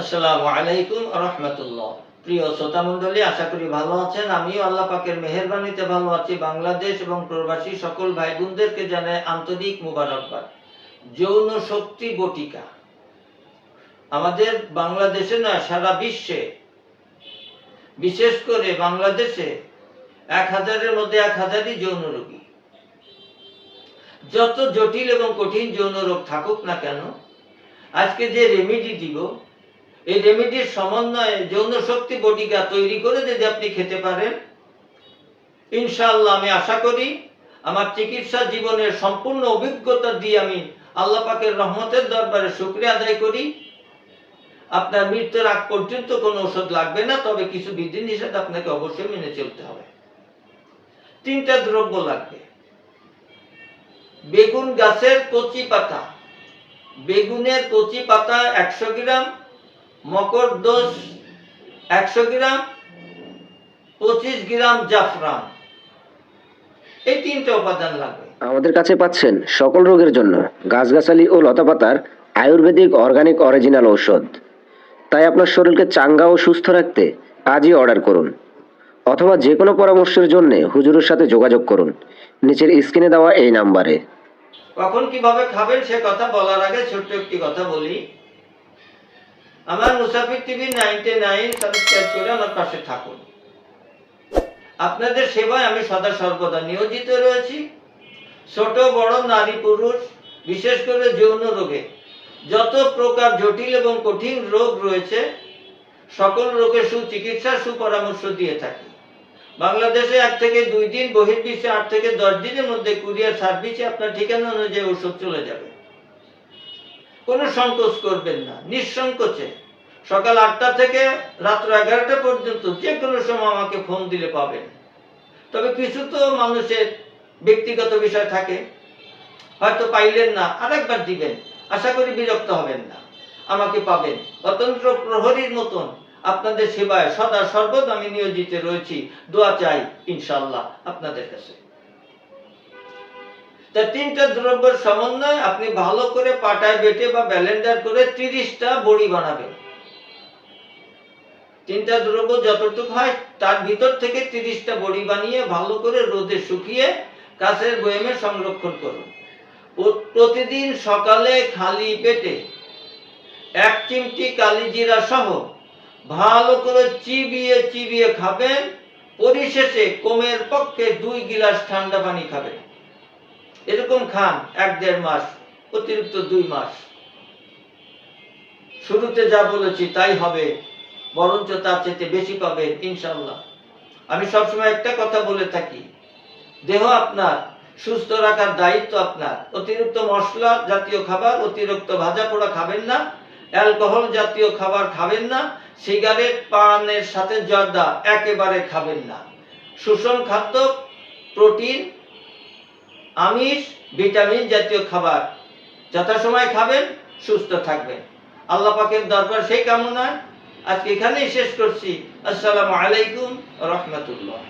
আসসালামু আলাইকুম রহমতুল্লাহ। প্রিয় শ্রোতা মণ্ডলী, আশা করি ভালো আছেন। আমিও আল্লাহ পাকের মেহেরবানিতে ভালো আছি। বাংলাদেশ এবং প্রবাসী সকল ভাই বোনদেরকে জানাই আন্তরিক মুবারকবাদ। যৌন শক্তি বটিকা। আমাদের বাংলাদেশে নয় সারা বিশ্বে, বিশেষ করে বাংলাদেশে এক হাজারের মধ্যে এক হাজারই যৌন রোগী। যত জটিল এবং কঠিন যৌন রোগ থাকুক না কেন, আজকে যে রেমেডি দিব এই রেমেডির সমন্বয়ে যৌন শক্তি বটিকা তৈরি করে যদি আপনি খেতে পারেন, ইনশাআল্লাহ আমি আশা করি আমার চিকিৎসা জীবনের সম্পূর্ণ অভিজ্ঞতা দিয়ে আমি আল্লাহ পাকের রহমতের দরবারে শুক্রিয়া আদায় করি। আপনার মৃত্যুর আগ পর্যন্ত কোনো ওষুধ লাগবে না, তবে কিছু বিধিনিষেধ আপনাকে অবশ্যই মেনে চলতে হবে। তিনটা দ্রব্য লাগবে। বেগুন গাছের কচি পাতা। বেগুনের কচি পাতা একশো গ্রাম মকর দোষ একশো গ্রাম পঁচিশ গ্রাম জাফরান। এই তিনটা উপাদান লাগবে। আমাদের কাছে পাচ্ছেন সকল রোগের জন্য গাছগাছালি ও লতাপাতার আয়ুর্বেদিক অর্গানিক অরিজিনাল ঔষধ। তাই আপনার শরীরকে চাঙ্গা ও সুস্থ রাখতে আজই অর্ডার করুন। অথবা যে কোনো পরামর্শের জন্য হুজুরের সাথে যোগাযোগ করুন। নিচের স্ক্রিনে দেওয়া এই নাম্বারে। কখন কীভাবে খাবেন সে কথা বলার আগে ছোট্ট একটি কথা বলি। আমার মুসাফির টিভি নাইনটি নাইন সাবস্ক্রাইব করে আমার পাশে থাকুন। আপনাদের সেবায় আমি সদা সর্বদা নিয়োজিত রয়েছি। ছোট, বড়, নারী, পুরুষ, বিশেষ করে যৌন রোগে। যত প্রকার জটিল এবং কঠিন রোগ রয়েছে, সকল রোগের সুচিকিৎসা সুপরামর্শ দিয়ে থাকি। বাংলাদেশে এক থেকে দুই দিন, বহির্বিশ্বে আট থেকে দশ দিনের মধ্যে কুরিয়ার সার্ভিসে আপনার ঠিকানা অনুযায়ী ওষুধ চলে যাবে। কোনো সংকোচ করবেন না, নিঃসংকোচে। সকাল আটটা থেকে রাত্র এগারোটা পর্যন্ত যে কোনো সময় আমাকে ফোন দিলে পাবেন। তবে কিছু তো মানুষের ব্যক্তিগত বিষয় থাকে। হয়তো পাইলেন না, আরেকবার দিবেন। আশা করি বিরক্ত হবেন না। আমাকে পাবেন। অতন্ত্র প্রহরীর মতন আপনাদের সেবায় সদা সর্বদা আমি নিয়োজিত রয়েছি। দোয়া চাই ইনশাল্লাহ আপনাদের কাছে। তা তিনটা দ্রব্যের সমন্বয় আপনি ভালো করে পাটায় বেটে বা ব্যালেন্ডার করে তিরিশটা বড়ি বানাবেন। তিনটা দ্রব্য যতটুকু হয়, তার ভিতর থেকে তিরিশটা বড়ি বানিয়ে ভালো করে রোদে শুকিয়ে কাছের বয়ামে সংরক্ষণ করুন। প্রতিদিন সকালে খালি পেটে এক চিমটি কালিজিরা সহ ভালো করে চিবিয়ে চিবিয়ে খাবেন, পরিশেষে কোমের পক্ষে দুই গিলাস ঠান্ডা পানি খাবেন। এরকম খান এক দেড় মাস, অতিরিক্ত দুই মাস। শুরুতে যা বলেছি তাই হবে, বরঞ্চ তার চেয়ে বেশি পাবেন ইনশাল্লাহ আমি সবসময় একটা কথা বলে থাকি, দেহ আপনার, সুস্থ রাখার দায়িত্ব আপনার। অতিরিক্ত মশলা জাতীয় খাবার, অতিরিক্ত ভাজা পোড়া খাবেন না, অ্যালকোহল জাতীয় খাবার খাবেন না, সিগারেট, পানের সাথে জর্দা একেবারে খাবেন না। সুষম খাদ্য, প্রোটিন আমিষ, ভিটামিন জাতীয় খাবার যথাসময় খাবেন, সুস্থ থাকবেন। আল্লাহ পাকের দরকার সেই কামনায় আজকে এখানেই শেষ করছি। আসসালামু আলাইকুম রহমতুল্লাহ।